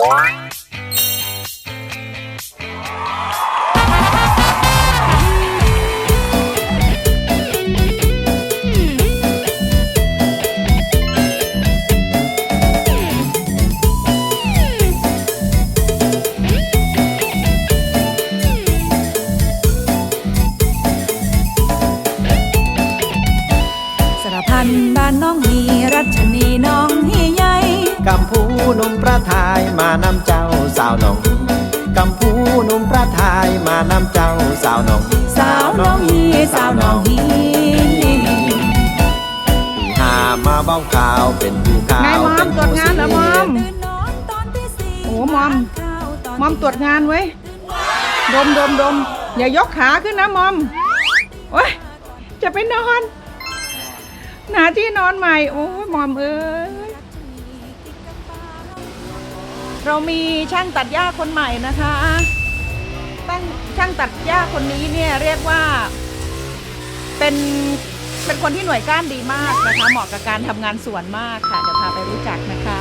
ส มประทายมานำเจ้าสาวหนองสาวน้องฮีสาวน้องฮีหามาเบ้าข่าวเป็นผู้ข่าวไงมอมตรวจงานเหรอมอมตื่นนอนตอนตีสี่โอ้มอมมอมตรวจงานไว้ดมดมดมอย่ายกขาขึ้นนะมอมโอ้ยจะไปนอนหนาที่นอนใหม่ โอ้ยมอมเอ้ยเรามีช่างตัดหญ้าคนใหม่นะคะ ตั้งช่างตัดหญ้าคนนี้เนี่ยเรียกว่าเป็นเป็นคนที่หน่วยก้านดีมากนะคะ เหมาะกับการทำงานสวนมากค่ะ เดี๋ยวพาไปรู้จักนะคะ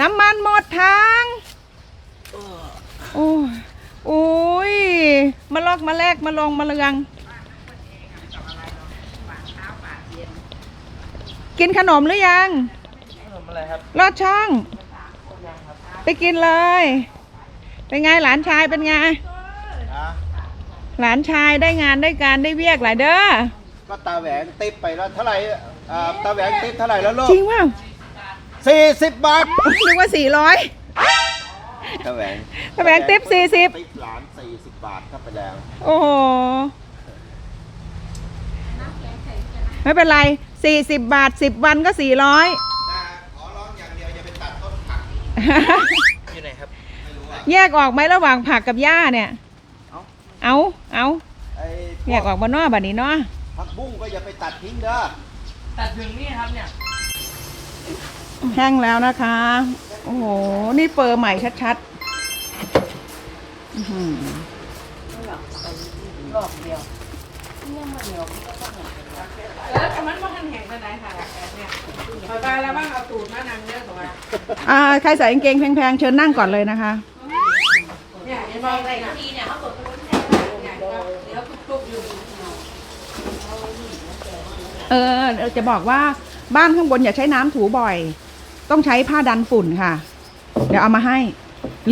น้ำมันหมดทางโอ้ยโอ้ยมาลอกมาแลกมาลองมาเลือง กินขนมหรือยัง ครับลอดช่อง ไปกินเลย เป็นไงหลานชายเป็นไงหลานชายได้งานได้การได้เวียกหลายเด้อ ก็ตาแหวนติปไปแล้วเท่าไหร่ตาแหวนติปเท่าไหร่แล้วลูกจริงเปล่าสี่สิบบาทนึกว่าสี่ร้อย ตาแหวนตาแหวนติปสี่สิบหลานสี่สิบบาทเข้าไปแล้วโอ้ไม่เป็นไรสี่สิบบาทสิบวันก็สี่ร้อย อยู่ไหนครับแยกออกไหมระหว่างผักกับหญ้าเนี่ย เอาเอาเอาไอ้แยกออกบนนอกบัดนี้เนาะผักบุ้งก็อย่าไปตัดทิ้งเด้อแห้งแล้วนะคะ โอ้โห นี่เปอร์ใหม่ชัดๆอื้อหือเออแต่มันบ่ทันแห้งปานใดค่ะเนี่ยคอยไปแล้วบ้างเอาตูดมานำเยอะกว่าอ่าใครใส่กางเกงแพงๆเชิญนั่งก่อนเลยนะคะ เนี่ยเห็นบ่ได้นะทีเนี่ยเขากดเนี่ยเดี๋ยวทุบๆอยู่เออจะบอกว่าบ้านข้างบนอย่าใช้น้ำถูบ่อย ต้องใช้ผ้าดันฝุ่นค่ะ เดี๋ยวเอามาให้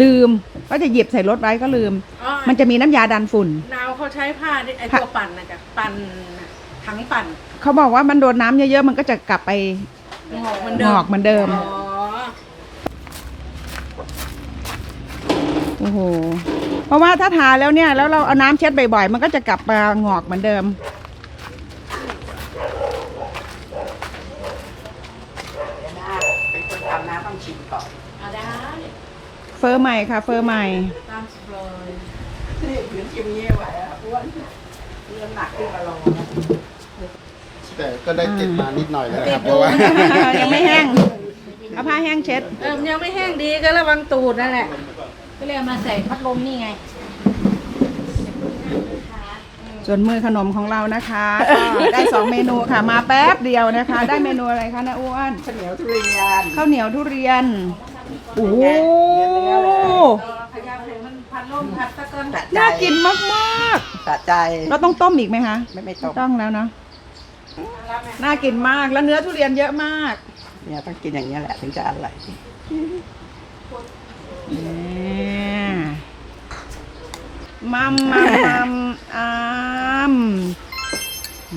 ลืมก็จะหยิบใส่รถไว้ก็ลืม อ๋อมันจะมีน้ำยาดันฝุ่นนาว เขาใช้ผ้าไอ้ตัวปั่นนะจ๊ะปั่นถังปั่นเขาบอกว่ามันโดนน้ำเยอะๆ มันก็จะกลับไปงอกเหมือนเดิมงอกเหมือนเดิม อ๋อโอ้โห เพราะว่าถ้าทาแล้วเนี่ย แล้วเราเอาน้ำเช็ดบ่อยๆ มันก็จะกลับมางอกเหมือนเดิมเอาได้เฟอร์ใหม่ค่ะ เฟอร์ใหม่ ตามสเลย แต่ก็ได้ติดมานิดหน่อยแล้วนะครับเพราะว่า ยังไม่แห้ง เอาผ้าแห้งเช็ด เออมันยังไม่แห้งดีก็ระวังตูดนั่นแหละ ก็เลยเอามาใส่พัดลมนี่ไง ส่วนมือขนมของเรานะคะก็ได้สองเมนูค่ะ มาแป๊บเดียวนะคะ ได้เมนูอะไรคะน้าอ้วนข้าวเหนียวทุเรียนข้าวเหนียวทุเรียน โอ้โหขยับให้ มันพัดลมพัดตะกอนน่ากินมากสะใจๆเราต้องต้มอีกไหมคะไม่ไม่ต้องต้องแล้วเนาะน่ากินมากแล้วเนื้อทุเรียนเยอะมากเนี่ยต้องกินอย่างนี้ยแหละถึงจะอร่อยเนี่ยมัมมัมมัมอาม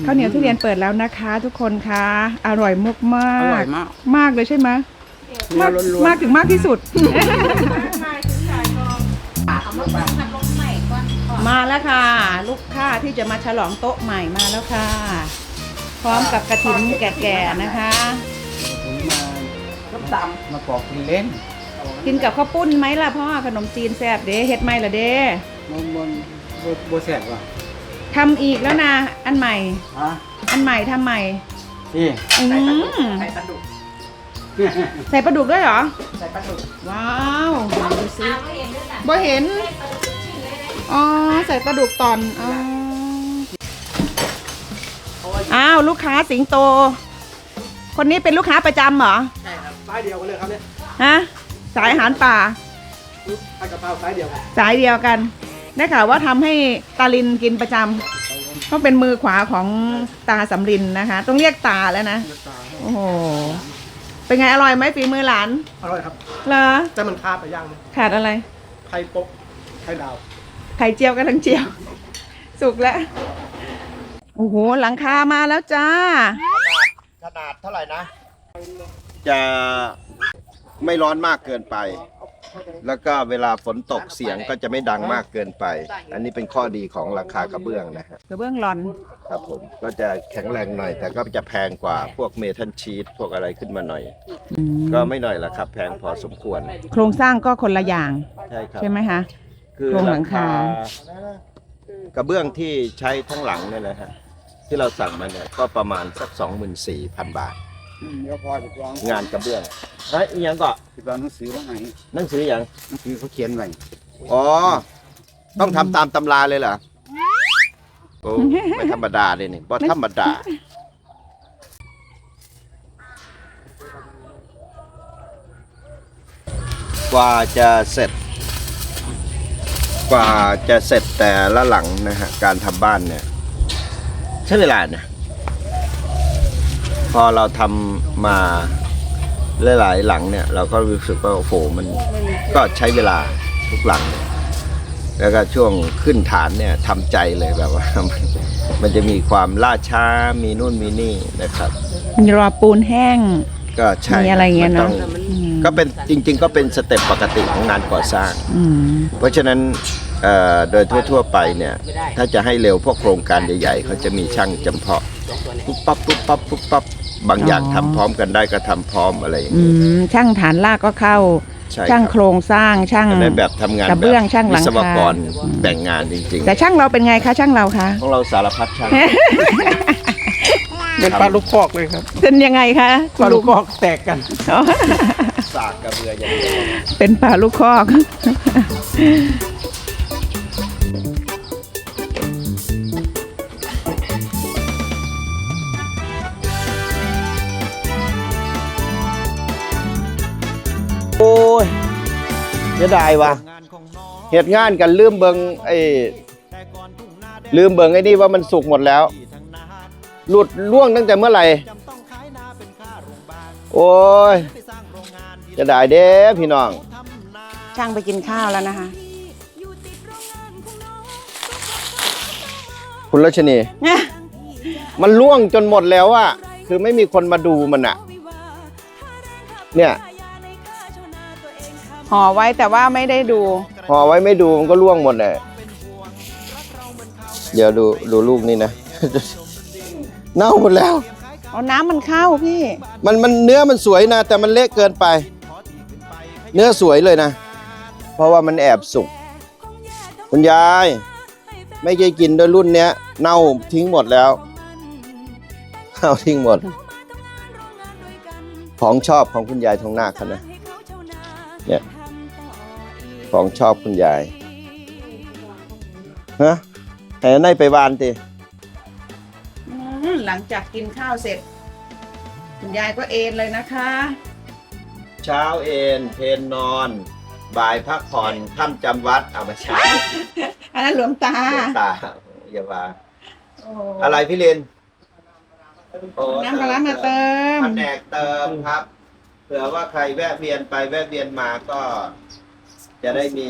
ข้าวเหนียวทุเรียนเปิดแล้วนะคะ ทุกคนคะอร่อยมากมากอร่อยมากมากเลยใช่ไหมเนื้มาอกล้วนๆมากถึงมากที่สุด มา แล้วค่ะ ลูกค้าที่จะมาฉลองโต๊ะใหม่มาแล้วค่ะ พร้อมกับกระถิ่นแก่ๆนะคะ ผมมาต้มตำมาปอกกินเล่นกินกับข้าวปุ้นไหมล่ะพ่อขนมจีนแซ่บเด้เฮ็ดไหมล่ะเด้มันมันโบโบแสบว่ะทำอีกแล้วนะอันใหม่ ฮะอันใหม่ทำใหม่นี่ อืมใส่ปลาดุกใส่ปลาดุกด้วยเหรอ ใส่ปลาดุกว้าวไหนดูซิบ่เห็น อ๋อใส่ปลาดุกตอนอ๋ออ้าวลูกค้าสิงโต คนนี้เป็นลูกค้าประจำเหรอใช่ครับสายเดียวกันเลยครับเนี่ยฮะสายอาหารป่าผัดกะเพราสายเดียวกันสายเดียวกันได้ข่าวว่าทำให้ตาลินกินประจำเขาเป็นมือขวาของตาสำลินนะคะ ต้องเรียกตาแล้วนะโอ้โหเป็นไงอร่อยไหมฝีมือหลานอร่อยครับเหรอแต่มันคาดไปย่างไหมขาดอะไรไข่ป๊กไข่ดาว ไข่เจียวกับทั้งเจียว สุกแล้ว โอ้โห หลังคามาแล้วจ้า ขนาดเท่าไหร่นะ จะไม่ร้อนมากเกินไป แล้วก็เวลาฝนตกเสียงก็จะไม่ดังมากเกินไป อันนี้เป็นข้อดีของราคากระเบื้องนะฮะกระเบื้องหลอน ครับผมก็จะแข็งแรงหน่อย แต่ก็จะแพงกว่าพวกเมทัลชีตพวกอะไรขึ้นมาหน่อย ก็ไม่หน่อยละครับ แพงพอสมควร โครงสร้างก็คนละอย่าง ใช่ครับ ใช่ไหมคะ คือโครงหลังคา กระเบื้องที่ใช้ทั้งหลังเนี่ยนะฮะที่เราสั่งมาเนี่ยก็ประมาณสักสองหมื่นสี่พันบาท เดี๋ยวพอจะลองงานกระเบื้องเฮ้ยอีหยังก็ติดตามหนังสือว่าไงหนังสืออย่างหนังสือเขาเขียนไว้อ๋อ ต้องทำตามตำราเลยเหรอโอ้ไม่ธรรมดาเลยนี่บ่ธรรมดา กว่าจะเสร็จ กว่าจะเสร็จแต่ละหลังนะฮะการทำบ้านเนี่ย ใช้เวลานะพอเราทำมาหลายๆหลังเนี่ย เราก็รู้สึกว่าโอ้โหมันก็ใช้เวลาทุกหลัง แล้วก็ช่วงขึ้นฐานเนี่ยทำใจเลยแบบว่ามันมันจะมีความล่าช้ามีนู่นมีนี่นะครับ มีรอปูนแห้ง ก็ใช่มีอะไรอย่างเงี้ยมัต้เนาะอืม ก็เป็นจริง ๆ ก็เป็นสเต็ปปกติของงานก่อสร้าง อืม เพราะฉะนั้นเอ่อโดยทั่วๆไปเนี่ยถ้าจะให้เร็วพวกโครงการใหญ่ ๆ เขาจะมีช่างจำเพาะปุ๊บปั๊บปุ๊บปั๊บปุ๊บปั๊บบางอย่างอ๋อ ทำพร้อมกันได้ก็ทำพร้อมอะไรอย่างอืนี้มช่างฐานลากก็เข้า ใช่ช่างคโครับรงสร้างช่างในแบบทำงานกระเบื้องช่างหลังคาวิศวกรแบ่งงานจริงแต่ช่างเราเป็นไงคะช่างเราคะ ๆ ของเราสารพัดช่าง เป็นปลาลูกคอกเลยครับเป็นยังไงคะปลาลูกคอกแตกกันอ๋อสากกระเบืออย่างเดียวเป็นป่าลูกคอกโอ้ยเสียดายว่ะเหตุงานกันลืมเบิงไอ้ลืมเบิงไอ้นี่ว่ามันสุกหมดแล้ว หลุดล่วงตั้งแต่เมื่อไหร่ โอ้ยเสียดายเด้พี่น้อง ช่างไปกินข้าวแล้วนะคะ คุณรัชนี มันล่วงจนหมดแล้วอะคือไม่มีคนมาดูมันอะเนี่ยห่อไว้แต่ว่าไม่ได้ดูห่อไว้ไม่ดูมันก็ล่วงหมดเลยเดี๋ยวดูดูลูกนี่นะ เน่าหมดแล้ว เอาน้ำมันเข้าพี่ มันมันเนื้อมันสวยนะ แต่มันเละเกินไป เนื้อสวยเลยนะ เพราะว่ามันแอบสุก คุณยาย ไม่เคยกินด้วยรุ่นเนี้ย เน่าทิ้งหมดแล้วเน่าทิ้งหมด ของชอบของคุณยายทองนาคเขานะเนี่ยของชอบคุณยายฮะแต่ในไปวานติ หลังจากกินข้าวเสร็จ คุณยายก็เอนเลยนะคะ เช้าเอนเพนนอน บ่ายพักผ่อนค่ำจำวัดเอามาใช้อันนั้นหลวงตาตาอย่าว่าโอ้อะไรพี่ลินโอ้น้ำปลาร้ามาเติม แผนกเติมครับ เผื่อว่าใครแวะเวียนไปแวะเวียนมาก็ จะได้มี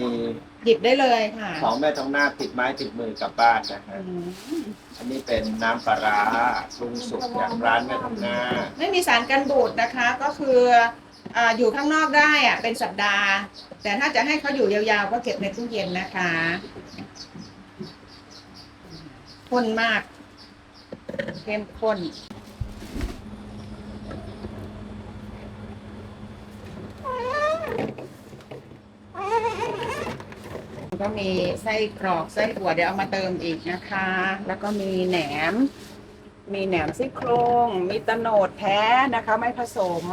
หยิบได้เลยค่ะของแม่ทองหน้าคติดไม้ติดมือกลับบ้านนะฮะอืมอันนี้เป็นน้ำปลาร้าปรุงสุกจากร้านแม่ทองหน้าคไม่มีสารกันบูดนะคะ ก็คืออ่าอยู่ข้างนอกได้อะเป็นสัปดาห์ แต่ถ้าจะให้เขาอยู่ยาวๆก็เก็บในตู้เย็นนะคะข้นมากเข้มข้น ก็มีไส้กรอกไส้ถั่วเดี๋ยวเอามาเติมอีกนะคะ แล้วก็มีแหนม มีแหนมซี่โครงมีตะโหนดแท้นะคะ ไม่ผสม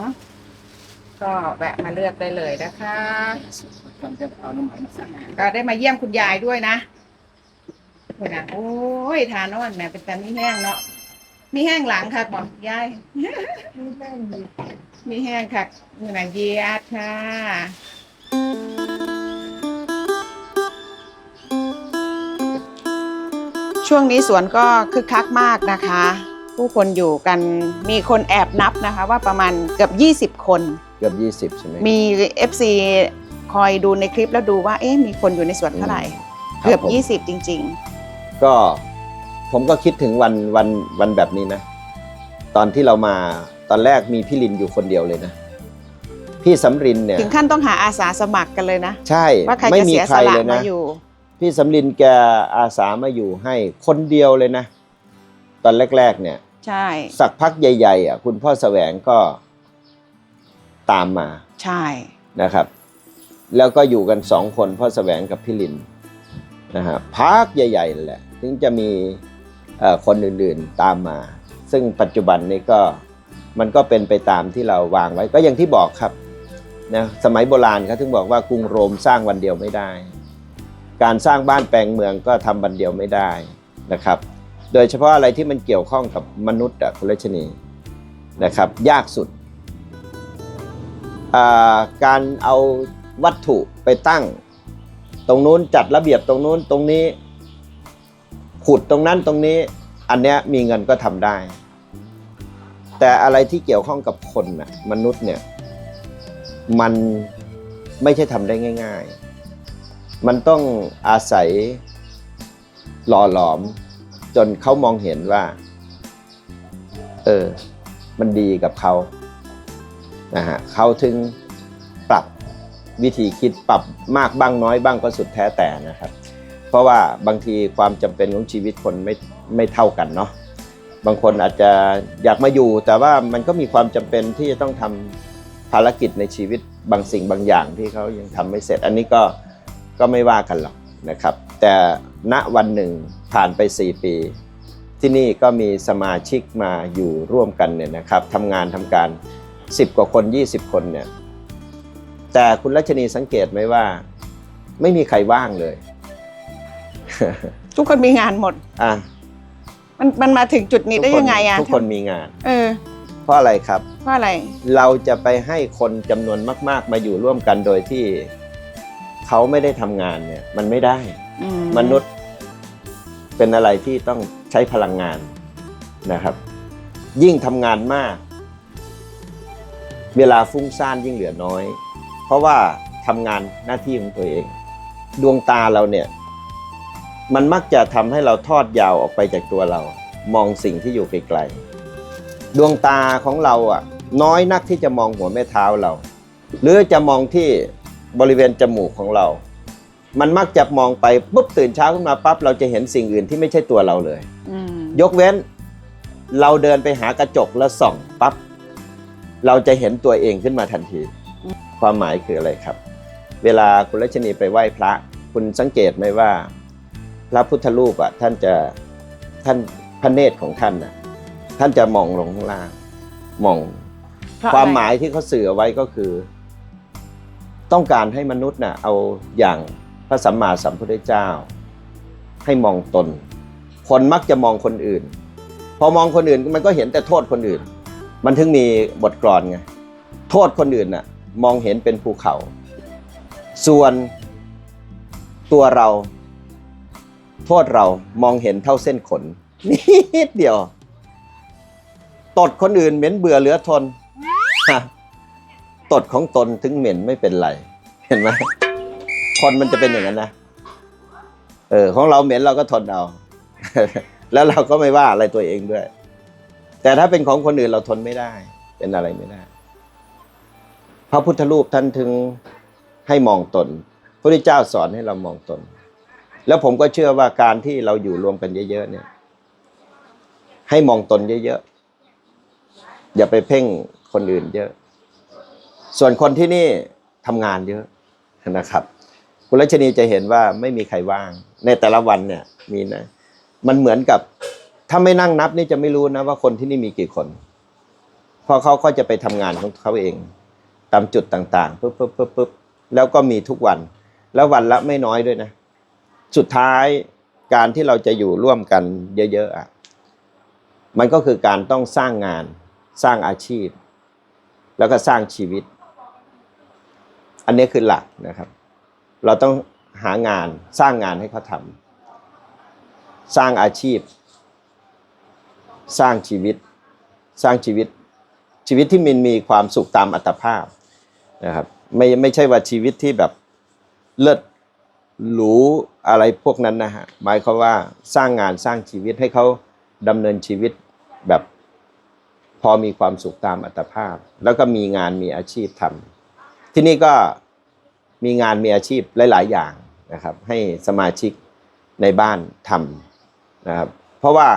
ก็แวะมาเลือกได้เลยนะคะทำจะเอาน้ำมันมาใส่ก็ได้มาเยี่ยมคุณยายด้วยนะเพื่อนนะโอ้ยทานอนแหม่เป็นแต่ไม่แห้งเนาะมีแห้งหลังค่ะบอกยายมีแห้งค่ะมือหนังเยียดค่ะ ช่วงนี้สวนก็คึกคักมากนะคะ ผู้คนอยู่กันมีคนแอบนับนะคะ ว่าประมาณเกือบ 20 คน เกือบยี่สิบใช่ไหมมี FC คอยดูในคลิปแล้วดูว่าเอ๊ะมีคนอยู่ในสวนเท่าไหร่ครับเกือบผม20 จริงก็ผมก็คิดถึงวันวันวันแบบนี้นะ ตอนที่เรามาตอนแรกมีพี่ลินอยู่คนเดียวเลยนะ พี่สำรินเนี่ยๆถึงขั้นต้องหาอาสาสมัครกันเลยนะ ใช่ว่าใครไม่จะมีเสียใคสรละเลยมานะอยู่ พี่สำรินแกอาสามาอยู่ให้คนเดียวเลยนะ ตอนแรก ๆ เนี่ย ใช่ สักพักใหญ่ๆอะคุณพ่อแสวงก็ตามมาใช่นะครับ แล้วก็อยู่กันสองคนพ่อแสวงกับพี่ลินนะฮะพักใหญ่ๆนั่นแหละถึงจะมีเอ่อคนอื่นๆตามมา ซึ่งปัจจุบันนี้ก็มันก็เป็นไปตามที่เราวางไว้ก็อย่างที่บอกครับนะสมัยโบราณเขาถึงบอกว่ากรุงโรมสร้างวันเดียวไม่ได้ การสร้างบ้านแปลงเมืองก็ทำวันเดียวไม่ได้นะครับ โดยเฉพาะอะไรที่มันเกี่ยวข้องกับมนุษย์อะคุณรัชนีนะครับ ยากสุด การเอาวัตถุไปตั้ง ตรงนู้นจัดระเบียบตรงนู้นตรงนี้ ขุดตรงนั้นตรงนี้ อันเนี้ยมีเงินก็ทำได้ แต่อะไรที่เกี่ยวข้องกับคนน่ะมนุษย์เนี่ย มันไม่ใช่ทำได้ง่าย ๆ มันต้องอาศัยหล่อหลอม จนเขามองเห็นว่า เออ มันดีกับเขานะฮะเขาถึงปรับวิธีคิดปรับมากบ้างน้อยบ้างก็สุดแท้แต่นะครับ เพราะว่าบางทีความจำเป็นของชีวิตคนไม่ไม่เท่ากันเนาะบางคนอาจจะอยากมาอยู่ แต่ว่ามันก็มีความจำเป็นที่จะต้องทำภารกิจในชีวิตบางสิ่งบางอย่างที่เขายังทำไม่เสร็จ อันนี้ก็ ก็ไม่ว่ากันหรอกนะครับ แต่ณวันหนึ่งผ่านไป 4 ปี ที่นี่ก็มีสมาชิกมาอยู่ร่วมกันเนี่ยนะครับทำงานทำการ 10 กว่าคน 20 คนเนี่ยแต่คุณรัชนีสังเกตไหมว่า ไม่มีใครว่างเลย ทุกคนมีงานหมด อะมันมันมาถึงจุดนี้ได้ยังไงอะทุกคนมีงาน เออ เพราะอะไรครับ เพราะอะไร เราจะไปให้คนจำนวนมาก ๆ มาอยู่ร่วมกันโดยที่ เขาไม่ได้ทำงานเนี่ยมันไม่ได้ อืมนุษย์เป็นอะไรที่ต้องใช้พลังงานนะครับ ยิ่งทำงานมาก เวลาฟุ้งซ่านยิ่งเหลือน้อย เพราะว่าทำงานหน้าที่ของตัวเอง ดวงตาเราเนี่ย มันมักจะทำให้เราทอดยาวออกไปจากตัวเรา มองสิ่งที่อยู่ไกลๆดวงตาของเราอะ น้อยนักที่จะมองหัวแม่เท้าเรา หรือจะมองที่ บริเวณจมูกของเรา มันมักจะมองไปปุ๊บตื่นเช้าขึ้นมาปั๊บเราจะเห็นสิ่งอื่นที่ไม่ใช่ตัวเราเลยอืมยกเว้นเราเดินไปหากระจกแล้วส่องปั๊บเราจะเห็นตัวเองขึ้นมาทันที ความหมายคืออะไรครับ เวลาคุณรัชนีไปไหว้พระ คุณสังเกตไหมว่า พระพุทธรูปอะท่านจะท่านพระเนตรของท่านน่ะท่านจะมองลงข้างล่างมองเพระความอะไรหมายที่เขาสื่อเอาไว้ก็คือ ต้องการให้มนุษย์น่ะเอาอย่างพระสัมมาสัมพุทธเจ้า ให้มองตน คนมักจะมองคนอื่น พอมองคนอื่นมันก็เห็นแต่โทษคนอื่น มันถึงมีบทกลอนไงโทษคนอื่นน่ะมองเห็นเป็นภูเขา ส่วนตัวเรา โทษเรามองเห็นเท่าเส้นขนนิดเดียว ตดคนอื่นเหม็นเบื่อเหลือทนฮะ ตดของตนถึงเหม็นไม่เป็นไร เห็นไหมคนมันจะเป็นอย่างนั้นนะเออ ของเราเหม็นเราก็ทนเอา แล้วเราก็ไม่ว่าอะไรตัวเองด้วย แต่ถ้าเป็นของคนอื่นเราทนไม่ได้ เป็นอะไรไม่ได้ พระพุทธรูปท่านถึงให้มองตนพระพุทธเจ้าสอนให้เรามองตน แล้วผมก็เชื่อว่าการที่เราอยู่รวมกันเยอะๆเนี่ย ให้มองตนเยอะๆอย่าไปเพ่งคนอื่นเยอะ ส่วนคนที่นี่ทำงานเยอะนะครับ คุณรัชนีจะเห็นว่าไม่มีใครว่าง ในแต่ละวันเนี่ยมีนะ มันเหมือนกับถ้าไม่นั่งนับนี่จะไม่รู้นะว่าคนที่นี่มีกี่คนเพราะเขาก็จะไปทำงานของเขาเอง ตามจุดต่างๆปุ๊บปุ๊บปุ๊บปุ๊บแล้วก็มีทุกวัน แล้ววันละไม่น้อยด้วยนะ สุดท้ายการที่เราจะอยู่ร่วมกันเยอะๆอะมันก็คือการต้องสร้างงานสร้างอาชีพ แล้วก็สร้างชีวิต อันนี้คือหลักนะครับ เราต้องหางานสร้างงานให้เขาทำสร้างอาชีพ สร้างชีวิต สร้างชีวิต ชีวิตที่มันมีความสุขตามอัตภาพนะครับไม่ไม่ใช่ว่าชีวิตที่แบบเลิศหรูอะไรพวกนั้นนะฮะหมายความว่าสร้างงานสร้างชีวิตให้เขาดำเนินชีวิตแบบพอมีความสุขตามอัตภาพ แล้วก็มีงานมีอาชีพทำ ที่นี่ก็มีงานมีอาชีพหลาย ๆ อย่างนะครับ ให้สมาชิกในบ้านทำนะครับ เพราะว่า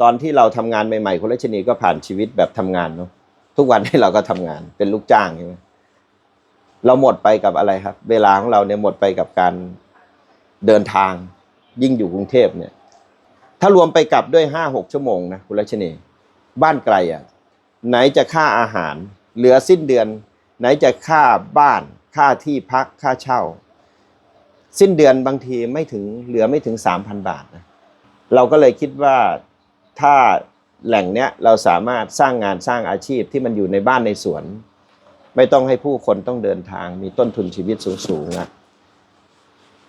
ตอนที่เราทำงานใหม่ ๆคุณรัชนีก็ผ่านชีวิตแบบทำงานเนาะทุกวันที่เราก็ทำงานเป็นลูกจ้างใช่ไหมเราหมดไปกับอะไรครับ เวลาของเราเนี่ยหมดไปกับการเดินทางยิ่งอยู่กรุงเทพเนี่ย ถ้ารวมไปกลับด้วยห้าหกชั่วโมงนะคุณรัชนี บ้านไกลอะ ไหนจะค่าอาหาร เหลือสิ้นเดือน ไหนจะค่าบ้านค่าที่พักค่าเช่า สิ้นเดือนบางทีไม่ถึงเหลือไม่ถึงสามพันบาทนะเราก็เลยคิดว่าถ้าแหล่งเนี้ยเราสามารถสร้างงานสร้างอาชีพที่มันอยู่ในบ้านในสวน ไม่ต้องให้ผู้คนต้องเดินทางมีต้นทุนชีวิตสูงๆนะ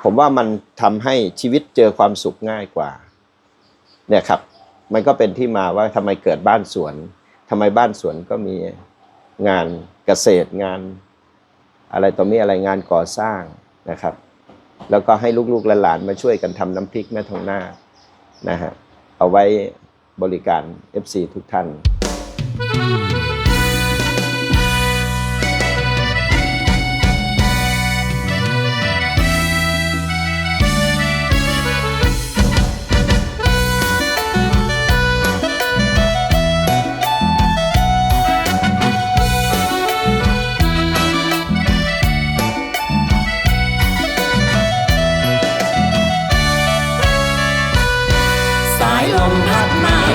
ผมว่ามันทำให้ชีวิตเจอความสุขง่ายกว่า เนี่ยครับ มันก็เป็นที่มาว่าทำไมเกิดบ้านสวนทำไมบ้านสวนก็มี งานเกษตรงาน อะไรต่อมีอะไรงานก่อสร้างนะครับ แล้วก็ให้ลูกๆและหลานมาช่วยกันทำน้ำพริกแม่ทองหน้านะฮะเอาไว้บริการ FC ทุกท่าน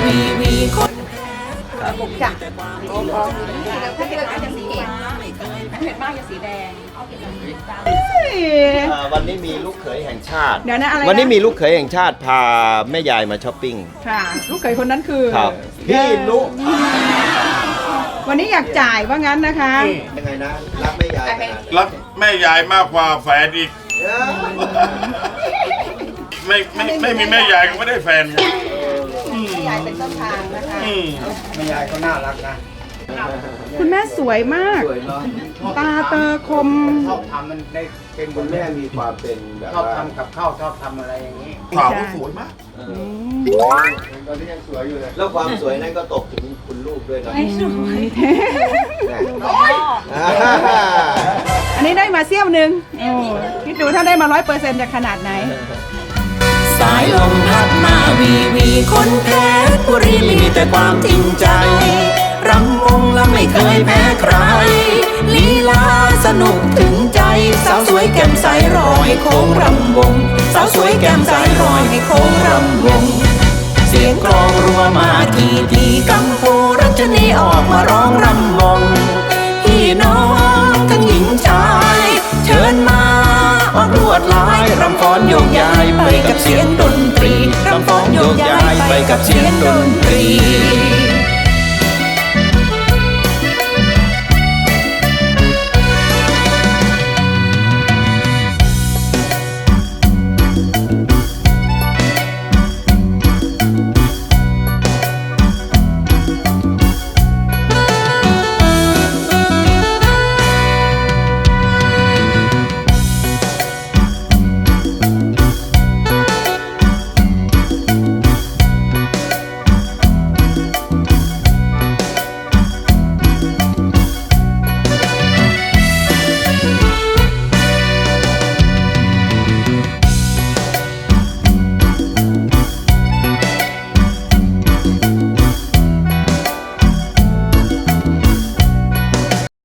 วีวีคนบุกจ้ะโอ้โหถ้าเกิดจะสีแดงเผ็ดมากจะสีแดงวันนี้มีลูกเขยแห่งชาติ เดี๋ยวนะอะไรวันนี้มีลูกเขยแห่งชาติพาแม่ยายมาช้อปปิ้ง ค่ะ ลูกเขยคนนั้นคือครับพี่นุวันนี้อยากจ่ายว่างั้นนะคะ ยังไงนะ รักแม่ยายรักแม่ยายมากกว่าแฟนอีก ไม่ไม่ไม่มีแม่ยายก็ไม่ได้แฟน ยายเป็นต้นทางนะคะอืมแม่ยายก็น่ารักนะคุณแม่สวยมาก สวยเนาะตาเตอคม ชอบทำมันได้เป็นคุณแม่มีความเป็นแบบชอบว่าทำกับข้าวชอบทำอะไรอย่างนี้สาวก็สวยมาก เออือมตอนนี้ยังสวยอยู่เลย แล้วความสวยนั่นก็ตกถึงคุณลูกด้วยเนาะไม่สวยแน่พ่ออ่าอันนี้ได้มาเซี่ยวหนึ่งโอ้คิดดูถ้าได้มาร้อยเปอร์เซ็นต์จะขนาดไหน สายลมพัดมาวีวีคนเพชรบุรีมีแต่ความจริงใจรำวงและไม่เคยแพ้ใคร ลีลาสนุกถึงใจ สาวสวยแก้มใสรอยโค้งรำวง สาวสวยแก้มใสรอยให้โค้งรำวง เสียงกลองรัวมาทีทีกัมพูรัชนีออกมาร้องรำวงพี่น้องทั้งหญิงชาย เชิญมาออกลวดลายรำ โยกย้ายไปกับเสียงดนตรีรำฟ้อนโยกย้ายไปกับเสียงดนตรี